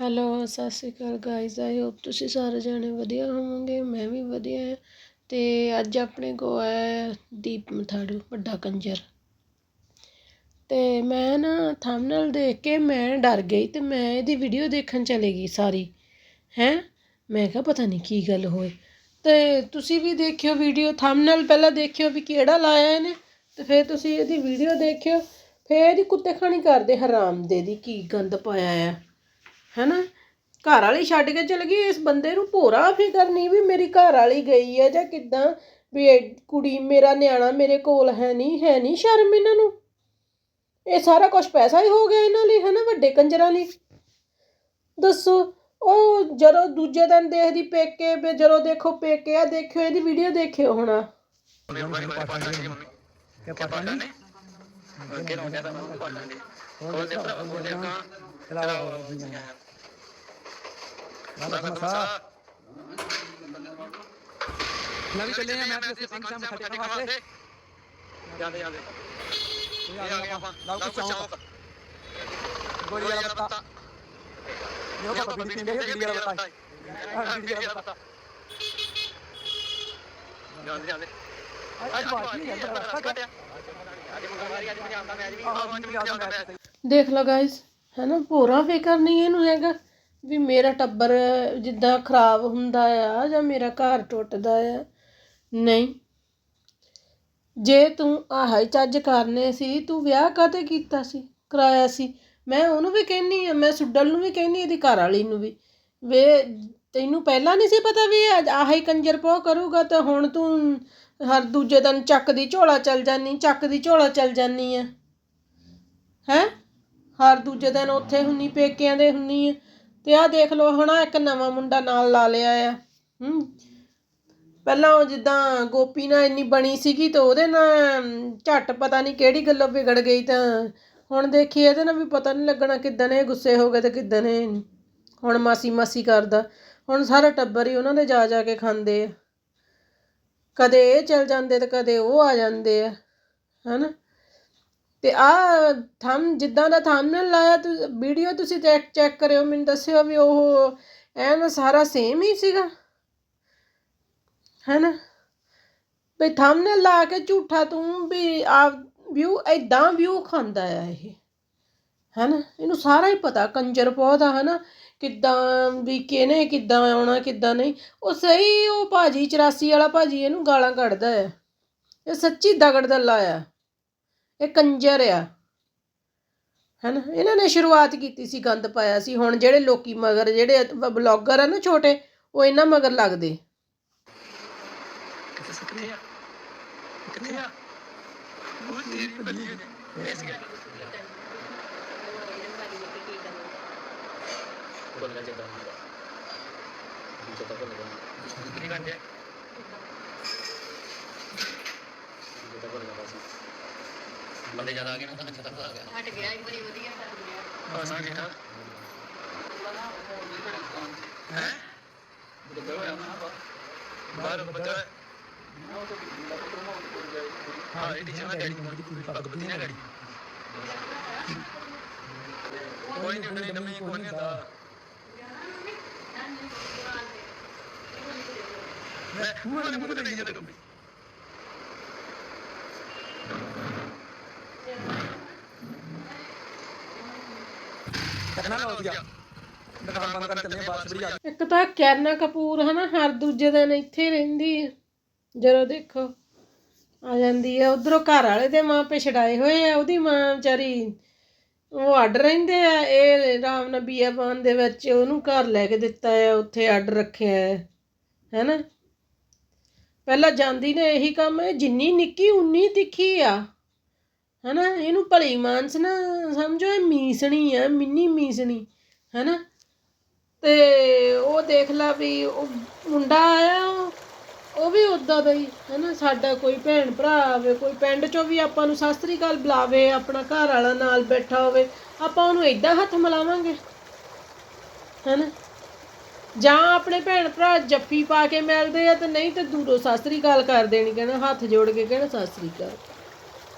Hello ਸਤਿ ਸ਼੍ਰੀ ਅਕਾਲ guys I hope ਤੁਸੀਂ ਸਾਰੇ ਜਾਣੇ ਵਧੀਆ ਹੋਵੋਗੇ, ਮੈਂ ਵੀ ਵਧੀਆ ਹਾਂ। ਅਤੇ ਅੱਜ ਆਪਣੇ ਕੋਲ ਹੈ ਦੀਪ ਮਥਾੜੂ, ਵੱਡਾ ਕੰਜਰ। ਅਤੇ ਮੈਂ ਨਾ ਥੰਬਨੇਲ ਦੇਖ ਕੇ ਮੈਂ ਡਰ ਗਈ ਅਤੇ ਮੈਂ ਇਹਦੀ ਵੀਡੀਓ ਦੇਖਣ ਚਲੇ ਗਈ ਸਾਰੀ। ਹੈਂ? ਮੈਂ ਕਿਹਾ ਪਤਾ ਨਹੀਂ ਕੀ ਗੱਲ ਹੋਏ ਅਤੇ ਤੁਸੀਂ ਵੀ ਦੇਖਿਓ ਵੀਡੀਓ ਥੰਬਨੇਲ ਪਹਿਲਾਂ ਦੇਖਿਓ ਵੀ ਕਿਹੜਾ ਲਾਇਆ ਇਹਨੇ ਅਤੇ ਫਿਰ ਤੁਸੀਂ ਇਹਦੀ ਵੀਡੀਓ ਦੇਖਿਓ। ਫਿਰ ਇਹਦੀ ਕੁੱਤੇ ਖਾਣੀ ਕਰਦੇ ਹਰਾਮ ਦੇ ਦੀ ਕੀ ਗੰਦ ਪਾਇਆ ਆ। ਹੈਨਾ? ਘਰ ਵਾਲੀ ਛੱਡ ਕੇ ਚਲ ਗਈ, ਇਸ ਬੰਦੇ ਨੂੰ ਭੋਰਾ ਫਿਕਰ ਨਹੀਂ ਵੀ ਮੇਰੀ ਘਰ ਵਾਲੀ ਗਈ ਹੈ ਜਾਂ ਕਿੱਦਾਂ? ਵੀ ਇਹ ਕੁੜੀ ਮੇਰਾ ਨਿਆਣਾ ਮੇਰੇ ਕੋਲ ਹੈ ਨਹੀਂ ਹੈ ਨਹੀਂ ਸ਼ਰਮ ਇਹਨਾਂ ਨੂੰ? ਇਹ ਸਾਰਾ ਕੁਝ ਪੈਸਾ ਹੀ ਹੋ ਗਿਆ ਇਹਨਾਂ ਲਈ, ਹੈਨਾ ਵੱਡੇ ਕੰਜਰਾਂ ਲਈ? ਦੱਸੋ, ਉਹ ਜਦੋਂ ਦੂਜੇ ਦਿਨ ਦੇਖਦੀ ਪੇਕੇ, ਵੀ ਜਦੋਂ ਦੇਖੋ ਪੇਕੇ ਆ ਦੇਖਿਓ, ਇਹਦੀ ਵੀਡੀਓ ਦੇਖਿਓ ਹੁਣ। ਮੈਂ ਵੀ ਚੱਲੇ ਆ ਮੈਂ ਤੇ ਅਸੀਂ ਸਿੰਘ ਸਾਹਿਬ ਖੱਟੇ ਵਾਸਤੇ ਜਾਂਦੇ ਜਾਂਦੇ ਇਹ ਇਹ ਆ ਗਏ ਆਪਾਂ ਲਾਉ ਲਾਉ ਕੁਛ ਚੌਂਕ ਗੋਲੀ ਵਾਲਾ ਪੱਤਾ ਇਹ ਜਿਹੜਾ ਪੱਤਾ ਬੀੜੀ ਪੀਂਦੇ ਬੀੜੀ ਵਾਲਾ ਪੱਤਾ ਹਾਂ ਬੀੜੀ ਵਾਲਾ ਪੱਤਾ ਜਾਂਦੇ ਜਾਂਦੇ ਅੱਜ ਬਾਤ ਨਹੀਂ ਹੈ ਦੇਖ ਲਓ ਗਾਇਸ ਹੈਨਾ, ਭੋਰਾ ਫਿਕਰ ਨਹੀਂ ਇਹਨੂੰ ਹੈਗਾ ਵੀ ਮੇਰਾ ਟੱਬਰ ਜਿੱਦਾਂ ਖਰਾਬ ਹੁੰਦਾ ਆ ਜਾਂ ਮੇਰਾ ਘਰ ਟੁੱਟਦਾ ਆ। ਨਹੀਂ। ਜੇ ਤੂੰ ਆਹ ਹੀ ਚੱਜ ਕਰਨੇ ਸੀ, ਤੂੰ ਵਿਆਹ ਕਦੇ ਕੀਤਾ ਸੀ, ਕਰਾਇਆ ਸੀ? ਮੈਂ ਉਹਨੂੰ ਵੀ ਕਹਿੰਨੀ ਆ, ਮੈਂ ਸੁੱਡਲ ਨੂੰ ਵੀ ਕਹਿੰਨੀ ਇਹਦੀ ਘਰ ਵਾਲੀ ਨੂੰ ਵੀ। ਵੇ, ਤੈਨੂੰ ਪਹਿਲਾਂ ਨਹੀਂ ਸੀ ਪਤਾ ਵੀ ਇਹ ਆਹ ਹੀ ਕੰਜਰ ਪੋ ਕਰੂਗਾ ਤਾਂ ਹੁਣ ਤੂੰ ਹਰ ਦੂਜੇ ਦਿਨ ਚੱਕ ਦੀ ਝੋਲਾ ਚੱਲ ਜਾਨੀ ਚੱਕ ਦੀ ਝੋਲਾ ਚੱਲ ਜਾਨੀ ਆ। ਹੈ? ਹਰ ਦੂਜੇ ਦਿਨ ਉੱਥੇ ਹੁੰਨੀ ਪੇਕਿਆਂ ਦੇ ਹੁੰਨੀ ਆ। ਤੇ ਆਹ ਦੇਖ ਲਓ, ਹਣਾ ਇੱਕ ਨਵਾਂ ਮੁੰਡਾ ਨਾਲ ਲਾ ਲਿਆ ਆ। ਹੂੰ। ਪਹਿਲਾਂ ਉਹ ਜਿੱਦਾਂ ਗੋਪੀ ਨਾਲ ਇੰਨੀ ਬਣੀ ਸੀਗੀ ਤਾਂ ਉਹਦੇ ਨਾਲ ਝੱਟ ਪਤਾ ਨਹੀਂ ਕਿਹੜੀ ਗੱਲੋਂ ਵਿਗੜ ਗਈ ਤਾਂ ਹੁਣ ਦੇਖੀ ਇਹਦੇ ਨਾਲ ਵੀ ਪਤਾ ਨਹੀਂ ਲੱਗਣਾ ਕਿੱਦਾਂ ਨੇ ਗੁੱਸੇ ਹੋ ਗਏ ਤੇ ਕਿੱਦਾਂ ਨੇ। ਹੁਣ ਮਾਸੀ ਮਾਸੀ ਕਰਦਾ। ਹੁਣ ਸਾਰਾ ਟੱਬਰ ਹੀ ਉਹਨਾਂ ਦੇ ਜਾ ਜਾ ਕੇ ਖਾਂਦੇ ਆ। ਕਦੇ ਇਹ ਚਲ ਜਾਂਦੇ ਤੇ ਕਦੇ ਉਹ ਆ ਜਾਂਦੇ ਆ, ਹਨਾ? ਤੇ ਆ ਥੰਮ, ਜਿੱਦਾਂ ਦਾ ਥੰਬਨੇਲ ਲਾਇਆ ਤੁਸੀਂ ਵੀਡੀਓ ਤੁਸੀਂ ਚੈੱਕ ਚੈੱਕ ਕਰਿਓ, ਮੈਨੂੰ ਦੱਸਿਓ ਵੀ ਉਹ ਐਨ ਸਾਰਾ ਸੇਮ ਹੀ ਸੀਗਾ, ਹੈਨਾ? ਵੀ ਥੰਬਨੇਲ ਲਾ ਕੇ ਝੂਠਾ ਤੂੰ ਵੀ ਆ ਵਿਊ ਐਦਾਂ ਵਿਊ ਖਾਂਦਾ ਆ ਇਹ, ਹੈਨਾ? ਇਹਨੂੰ ਸਾਰਾ ਹੀ ਪਤਾ, ਕੰਜਰ ਪੌਦਾ ਆ ਹਨਾ? ਕਿੱਦਾਂ ਵੀ ਕਿਹਨੇ ਕਿੱਦਾਂ ਆਉਣਾ, ਕਿੱਦਾਂ ਨਹੀਂ। ਉਹ ਸਹੀ, ਉਹ ਭਾਜੀ 84 ਵਾਲਾ ਭਾਜੀ ਇਹਨੂੰ ਗਾਲਾਂ ਕੱਢਦਾ ਆ। ਇਹ ਸੱਚੀ ਦਗੜ ਦੱਲਾ ਆ। ਇਹ ਕੰਜਰ ਆ। ਹੈਨਾ? ਇਹਨਾਂ ਨੇ ਸ਼ੁਰੂਆਤ ਕੀਤੀ ਸੀ, ਗੰਦ ਪਾਇਆ ਸੀ। ਹੁਣ ਜਿਹੜੇ ਲੋਕੀ ਮਗਰ, ਜਿਹੜੇ ਬਲੌਗਰ ਆ ਨਾ ਛੋਟੇ, ਉਹ ਇਹਨਾਂ ਮਗਰ ਲੱਗਦੇ। ਕਿੱਥੇ ਆ? ਕਿੱਥੇ ਆ? ਉਹ ਤੇਰੀ ਬੱਲੀ ਇਸ ਗਿਆ ਬੋਲਣਾ ਚਾਹੀਦਾ ਜਦੋਂ ਬੋਲਣਾ ਕੀ ਕਰਦੇ ਜਦੋਂ ਬੋਲਣਾ ਬਸ ਬੰਦੇ ਜ਼ਿਆਦਾ ਆ ਗਏ ਨਾ ਤਾਂ ਅੱਛਾ ਤਾਂ ਆ ਗਿਆ ਹਟ ਗਿਆ ਇੱਕ ਵਾਰੀ ਵਧੀਆ ਹਟ ਗਿਆ ਬਸ ਆ ਗਿਆ ਹੈ ਬੱਦਲ ਹੋਇਆ ਬਾਹਰ ਬੱਦਲ ਹਾਂ ਇਹ ਟੀਚਰ ਨਾਲ ਡੈਡੀ ਨੂੰ ਦੀ ਪੱਗ ਬੱਤੀ ਨਾ ਡੈਡੀ ਕੋਈ ਨਹੀਂ ਉਹਨੇ ਨਵੀਂ ਕੋਈ ਗਿਆ ਦੁਕਾਨ ਬੰਦ ਕਰਨ ਚੱਲੇ ਆ ਬਾਤ ਬੜੀ ਆ ਗਈ ਇੱਕ ਤਾਂ ਕੈਨਾ ਕਪੂਰ ਹਨਾ, ਹਰ ਦੂਜੇ ਦਿਨ ਇੱਥੇ ਰਹਿੰਦੀ ਹੈ ਜਦੋਂ ਦੇਖੋ, ਆ ਜਾਂਦੀ ਹੈ ਉਧਰੋਂ ਘਰ ਵਾਲੇ ਦੇ ਮਾਂ ਪੇ ਛਡਾਏ ਹੋਏ ਆ, ਉਹਦੀ ਮਾਂ ਵਿਚਾਰੀ ਉਹ ਅੱਡ ਰਹਿੰਦੇ ਆ, ਇਹ ਰਾਮ ਨਬੀਆ ਬਾਨ ਦੇ ਵਿੱਚ ਉਹਨੂੰ ਘਰ ਲੈ ਕੇ ਦਿੱਤਾ ਹੈ ਉੱਥੇ ਅੱਡ ਰੱਖਿਆ ਹੈ ਹੈਨਾ? ਪਹਿਲਾਂ ਜਾਂਦੀ ਨੇ ਇਹੀ ਕੰਮ ਹੈ ਜਿੰਨੀ ਨਿੱਕੀ ਉਨੀ ਤਿੱਖੀ ਆ, ਹਨਾ? ਇਹਨੂੰ ਭਲੀ ਮਾਨਸ ਨਾ ਸਮਝੋ, ਇਹ ਮੀਸਣੀ ਆ, ਮਿੰਨੀ ਮੀਸਣੀ, ਹੈਨਾ? ਤੇ ਉਹ ਦੇਖ ਲਾ ਵੀ ਉਹ ਮੁੰਡਾ ਆਇਆ ਉਹ- ਵੀ ਉਦਾਂ ਦਾ ਹੀ, ਹੈਨਾ, ਸਾਡਾ ਕੋਈ ਭੈਣ ਭਰਾ ਆਵੇ, ਕੋਈ ਪਿੰਡ ਚੋਂ ਵੀ ਆਪਾਂ ਨੂੰ ਸਤਿ ਸ੍ਰੀ ਬੁਲਾਵੇ, ਆਪਣਾ ਘਰ ਵਾਲਾ ਨਾਲ ਬੈਠਾ ਹੋਵੇ, ਆਪਾਂ ਉਹਨੂੰ ਏਦਾਂ ਹੱਥ ਮਿਲਾਵਾਂਗੇ, ਹੈਨਾ? ਜਾਂ ਆਪਣੇ ਭੈਣ ਭਰਾ ਜੱਫੀ ਪਾ ਕੇ ਮਿਲਦੇ ਆ ਤੇ ਨਹੀਂ ਤੇ ਦੂਰੋਂ ਸਤਿ ਸ੍ਰੀ ਅਕਾਲ ਕਰ ਦੇਣੀ ਕਹਿਣਾ ਹੱਥ ਜੋੜ ਕੇ ਕਹਿਣਾ ਸਤਿ ਸ੍ਰੀ ਅਕਾਲ।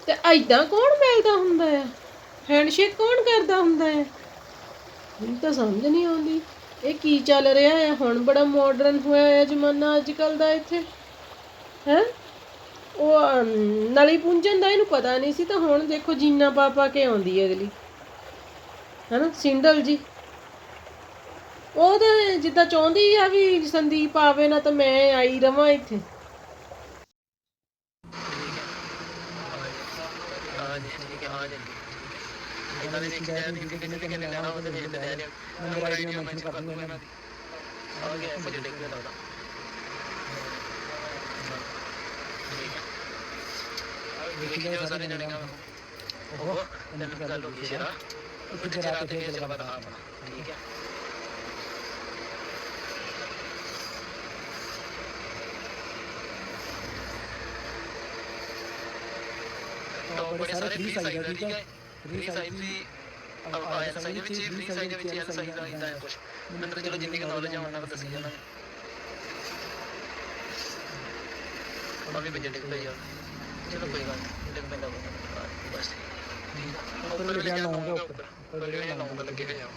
ਤੇ ਐਦਾਂ ਕੌਣ ਮਿਲਦਾ ਹੁੰਦਾ ਆ? ਹੈਂਡਸ਼ੇਕ ਕੌਣ ਕਰਦਾ ਹੁੰਦਾ ਆ? ਮੈਨੂੰ ਤਾਂ ਸਮਝ ਨਹੀਂ ਆਉਂਦੀ। ਇਹ ਕੀ ਚੱਲ ਰਿਹਾ ਹੈ? ਹੁਣ ਬੜਾ ਮਾਡਰਨ ਹੋਇਆ ਹੈ ਜ਼ਮਾਨਾ ਅੱਜ ਕੱਲ ਦਾ ਇੱਥੇ। ਹੈ? ਉਹ ਨਲੀ ਪੁੰਝਣ ਦਾ ਇਹਨੂੰ ਪਤਾ ਨਹੀਂ ਸੀ, ਤਾਂ ਹੁਣ ਦੇਖੋ ਜੀਨਾ ਪਾ ਪਾ ਕੇ ਆਉਂਦੀ ਹੈ ਅਗਲੀ। ਹੈਨਾ? ਸਿੰਡਲ ਜੀ। ਉਹ ਤਾਂ ਜਿੱਦਾਂ ਚਾਹੁੰਦੀ ਆ ਵੀ ਸੰਦੀਪ ਆਵੇ, ਨਾ ਤਾਂ ਮੈਂ ਆਈ ਰਵਾਂ ਇੱਥੇ। ਹਾਂ ਜੀ ਠੀਕ ਹੈ ਇਹਨਾਂ ਦੇ ਦੇਖੀ ਜਾਏ ਵੀ ਕਿੰਨੇ ਕਿੰਨੇ ਲੈਣਾ ਉਹਦੇ ਵਿੱਚ ਲੈ ਲਿਓ ਨੰਬਰ ਆਈਡੀ ਮੈਂ ਮੈਂਸ਼ਨ ਕਰ ਦੂੰਗਾ ਇਹਨਾਂ ਦੀ ਆ ਗਿਆ ਮੁਝੇ ਦੇਖ ਲਿਆ ਲੱਗਦਾ ਦੇਖੀ ਜਾਏ ਸਾਰੇ ਜਣੇ ਕੰਮ ਉਹ ਇਹਨਾਂ ਗੱਲ ਹੋ ਗਈ ਸ਼ੇਰਾ ਕੁਝ ਜਰਾ ਤੇ ਫੇਰ ਚੱਲਵਾ ਦਾ ਆਪਣਾ ਠੀਕ ਹੈ तो बड़े सारे फ्री साइज है ठीक है ਫ੍ਰੀ ਸਾਈਜ਼ ਵੀ ਆਇਲ ਸਾਈਜ਼ ਵਿੱਚ ਫ੍ਰੀ ਸਾਈਜ਼ ਵਿੱਚ ਐਲ ਸਾਈਜ਼ ਦਾ ਇਦਾਂ ਹੈ ਕੁਝ ਮੈਨੂੰ ਤਾਂ ਚਲੋ ਜਿੰਨੀ ਕੁ ਨੌਲੇਜ ਆ ਉਹਨਾਂ ਨੂੰ ਦੱਸੀ ਜਾਣਾ ਉਹਨਾਂ ਵੀ ਬਜਟ ਕਿਤੇ ਯਾਰ ਚਲੋ ਕੋਈ ਗੱਲ ਨਹੀਂ ਡਿੱਗ ਪੈਂਦਾ ਬੰਦਾ ਬਸ ਉੱਪਰ ਲੈ ਜਾਊਂਗਾ ਉੱਪਰ ਉੱਪਰ ਲੈ ਜਾਊਂਗਾ ਲੱਗੇ ਹੋਇਆ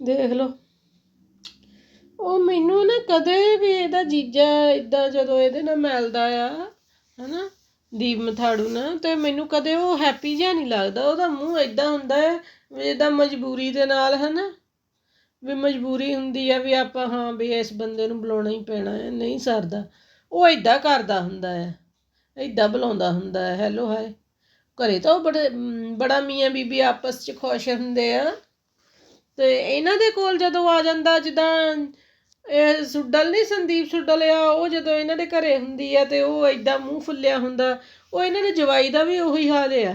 ਦੇਖ ਲਓ ਇਹਦਾ ਜੀਜਾ ਇਦਾਂ ਜਦੋਂ ਇਹਦੇ ਨਾਲ ਮਿਲਦਾ ਆ, ਹਨਾ, ਦੀਪ ਮਥਾੜੂ ਨਾਲ, ਤੇ ਮੈਨੂੰ ਕਦੇ ਉਹ ਹੈਪੀ ਜਿਹਾ ਨਹੀਂ ਲੱਗਦਾ। ਉਹਦਾ ਮੂੰਹ ਇਦਾਂ ਹੁੰਦਾ ਹੈ ਜਿੱਦਾਂ ਮਜਬੂਰੀ ਦੇ ਨਾਲ, ਹਨਾ, ਵੀ ਮਜਬੂਰੀ ਹੁੰਦੀ ਆ ਵੀ ਆਪਾਂ, ਹਾਂ, ਵੀ ਇਸ ਬੰਦੇ ਨੂੰ ਬੁਲਾਉਣਾ ਹੀ ਪੈਣਾ ਹੈ ਨਹੀਂ ਸਰਦਾ। ਉਹ ਇਦਾਂ ਕਰਦਾ ਹੁੰਦਾ ਹੈ ਇਦਾਂ ਬੁਲਾਉਂਦਾ ਹੁੰਦਾ ਹੈ ਹੈਲੋ ਹਾਏ ਘਰੇ ਤਾਂ ਉਹ ਬੜੇ ਬੜਾ ਮੀਆਂ ਬੀਬੀ ਆਪਸ 'ਚ ਖੁਸ਼ ਹੁੰਦੇ ਆ। ਤੇ ਇਹਨਾਂ ਦੇ ਕੋਲ ਜਦੋਂ ਆ ਜਾਂਦਾ, ਜਿੱਦਾਂ ਇਹ ਸੁੱਡਲ ਨਹੀਂ, ਸੰਦੀਪ ਸੁੱਡਲ ਆ, ਉਹ ਜਦੋਂ ਇਹਨਾਂ ਦੇ ਘਰੇ ਹੁੰਦੀ ਆ ਤੇ ਉਹ ਐਦਾਂ ਮੂੰਹ ਫੁੱਲਿਆ ਹੁੰਦਾ, ਉਹ ਇਹਨਾਂ ਦੇ ਜਵਾਈ ਦਾ ਵੀ ਉਹੀ ਹਾਲ ਆ।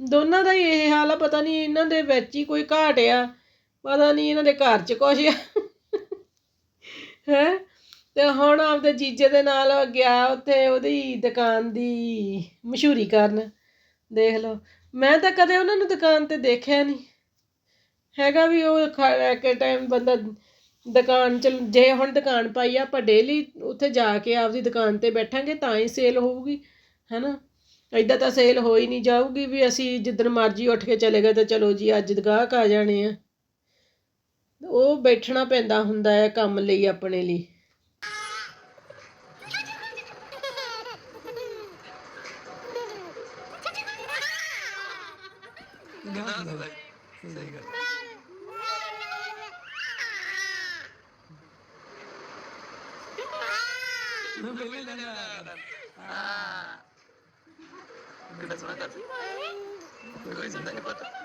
ਦੋਨਾਂ ਦਾ ਹੀ ਇਹ ਹਾਲ ਆ, ਪਤਾ ਨਹੀਂ ਇਹਨਾਂ ਦੇ ਵਿੱਚ ਹੀ ਕੋਈ ਘਾਟ ਆ, ਪਤਾ ਨਹੀਂ ਇਹਨਾਂ ਦੇ ਘਰ 'ਚ ਕੁਛ ਆ। ਹੈ? ਤੇ ਹੁਣ ਆਪਦੇ ਜੀਜੇ ਦੇ ਨਾਲ ਗਿਆ ਉੱਥੇ ਉਹਦੀ ਦੁਕਾਨ ਦੀ ਮਸ਼ਹੂਰੀ ਕਰਨ, ਦੇਖ ਲਓ। ਮੈਂ ਤਾਂ ਕਦੇ ਉਹਨਾਂ ਨੂੰ ਦੁਕਾਨ ਤੇ ਦੇਖਿਆ ਨਹੀਂ। ਹੈਗਾ ਵੀ ਉਹ ਇੱਕ ਟਾਈਮ ਬੰਦਾ ਦੁਕਾਨ ਚ, ਜੇ ਹੁਣ ਦੁਕਾਨ ਪਾਈ ਆ, ਆਪਾਂ ਡੇਲੀ ਉੱਥੇ ਜਾ ਕੇ ਆਪਦੀ ਦੁਕਾਨ ਤੇ ਬੈਠਾਂਗੇ, ਤਾਂ ਹੀ ਸੇਲ ਹੋਊਗੀ, ਹੈਨਾ? ਐਦਾਂ ਤਾਂ ਸੇਲ ਹੋ ਹੀ ਨਹੀਂ ਜਾਊਗੀ ਵੀ ਅਸੀਂ ਜਿੱਦਣ ਮਰਜ਼ੀ ਉੱਠ ਕੇ ਚਲੇ ਗਏ ਤਾਂ ਚਲੋ ਜੀ, ਅੱਜ ਗਾਹਕ ਆ ਜਾਣੇ ਆ। ਉਹ ਬੈਠਣਾ ਪੈਂਦਾ ਹੁੰਦਾ ਹੈ ਕੰਮ ਲਈ, ਆਪਣੇ ਲਈ। ਸਹੀ ਗੱਲ। ਮੈਂ ਪਹਿਲੇ ਲੈਣਾ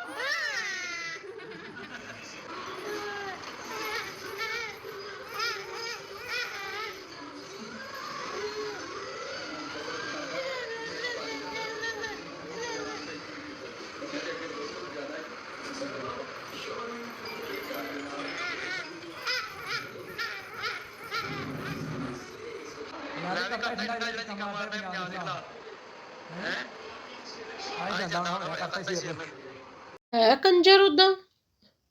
ਠੰਡਾ ਜਿਹੜਾ ਕੰਮ ਮਾਰਦਾ ਪੰਜਾਬ ਦੇ ਖਿਲਾਫ ਹੈ? ਆਈ ਜਾਂਦਾ ਹੁਣ ਮੈਂ ਕਰਤਾ ਸੀ ਆਪਣੇ ਹੈ ਕੰਜਰ ਉਦਾਂ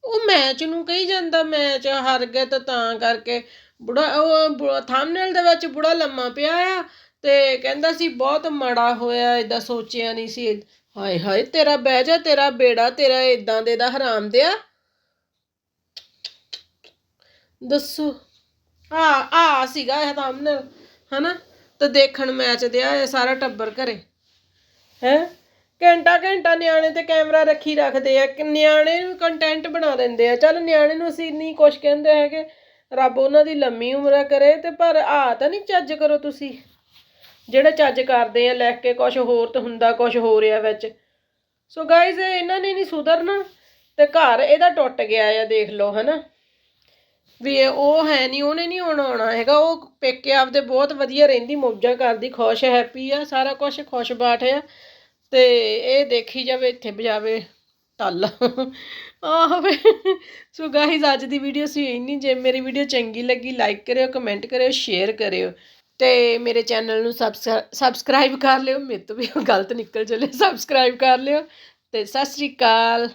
ਉਹ ਮੈਚ ਨੂੰ ਕਹੀ ਜਾਂਦਾ ਮੈਚ ਹਾਰ ਗਿਆ ਤਾਂ ਤਾਂ ਕਰਕੇ। ਬੁੜਾ ਉਹ ਥੰਬਨੇਲ ਦੇ ਵਿੱਚ ਬੁੜਾ ਲੰਮਾ ਪਿਆ ਆ ਤੇ ਕਹਿੰਦਾ ਸੀ ਬਹੁਤ ਮਾੜਾ ਹੋਇਆ ਇਦਾਂ ਸੋਚਿਆ ਨਹੀਂ ਸੀ। ਹਾਏ ਹਾਏ ਤੇਰਾ ਬਹਿ ਜਾ ਤੇਰਾ ਬੇੜਾ ਤੇਰਾ ਇਦਾਂ ਦੇ ਦਾ ਹਰਾਮ ਦਿਆ। ਦੱਸੋ। ਆ ਆ ਸੀਗਾ ਇਹ ਥੰਬਨੇਲ ਹਨਾ? ਤੇ ਦੇਖਣ ਮੈਚ ਦਿਆ ਇਹ ਸਾਰਾ ਟੱਬਰ ਘਰੇ। ਹੈ? ਘੰਟਾ ਘੰਟਾ ਨਿਆਣੇ ਤੇ ਕੈਮਰਾ ਰੱਖੀ ਰੱਖਦੇ ਆ, ਕਿ ਨਿਆਣੇ ਨੂੰ ਕੰਟੈਂਟ ਬਣਾ ਦਿੰਦੇ ਆ। ਚੱਲ ਨਿਆਣੇ ਨੂੰ ਅਸੀਂ ਨਹੀਂ ਕੁਛ ਕਹਿੰਦੇ ਹੈਗੇ ਰੱਬ ਉਹਨਾਂ ਦੀ ਲੰਮੀ ਉਮਰ ਕਰੇ ਤੇ ਪਰ ਆ ਤਾਂ ਨਹੀਂ ਚੱਜ ਕਰੋ ਤੁਸੀਂ। ਜਿਹੜੇ ਚੱਜ ਕਰਦੇ ਆ, ਲੈ ਕੇ ਕੁਛ ਹੋਰ ਤਾਂ ਹੁੰਦਾ ਕੁਛ ਹੋ ਰਿਹਾ ਵਿੱਚ। ਸੋ ਗਾਇਜ਼ ਇਹਨਾਂ ਨੇ ਨਹੀਂ ਸੁਧਰਨਾ ਤੇ ਘਰ ਇਹਦਾ ਟੁੱਟ ਗਿਆ ਆ, ਦੇਖ ਲਓ, ਹਨਾ? ਵੀ ਇਹ ਉਹ ਹੈ ਨਹੀਂ ਉਹਨੇ ਨਹੀਂ ਆਉਣਾ ਆਉਣਾ ਹੈਗਾ। ਉਹ ਪੇਕੇ ਆਪਦੇ ਬਹੁਤ ਵਧੀਆ ਰਹਿੰਦੀ, ਮੌਜਾਂ ਕਰਦੀ, ਖੁਸ਼ ਹੈਪੀ ਆ, ਸਾਰਾ ਕੁਝ ਖੁਸ਼ ਬਾਠ ਆ। ਅਤੇ ਇਹ ਦੇਖੀ ਜਾਵੇ, ਇੱਥੇ ਵਜਾਵੇ ਟੱਲ ਆਹ ਵੇ, ਸੋ ਗਾਇਜ਼ ਅੱਜ ਦੀ ਵੀਡੀਓ ਸੀ ਇੰਨੀ ਜੇ ਮੇਰੀ ਵੀਡੀਓ ਚੰਗੀ ਲੱਗੀ ਲਾਈਕ ਕਰਿਓ ਕਮੈਂਟ ਕਰਿਓ ਸ਼ੇਅਰ ਕਰਿਓ। ਤੇ ਮੇਰੇ ਚੈਨਲ ਨੂੰ ਸਬਸਕ੍ਰਾਈਬ ਕਰ ਲਿਓ। ਮੇਰੇ ਤੋਂ ਵੀ ਗਲਤ ਨਿਕਲ ਚਲੇ ਸਬਸਕ੍ਰਾਈਬ ਕਰ ਲਿਓ। ਤੇ ਸਤਿ ਸ੍ਰੀ ਅਕਾਲ।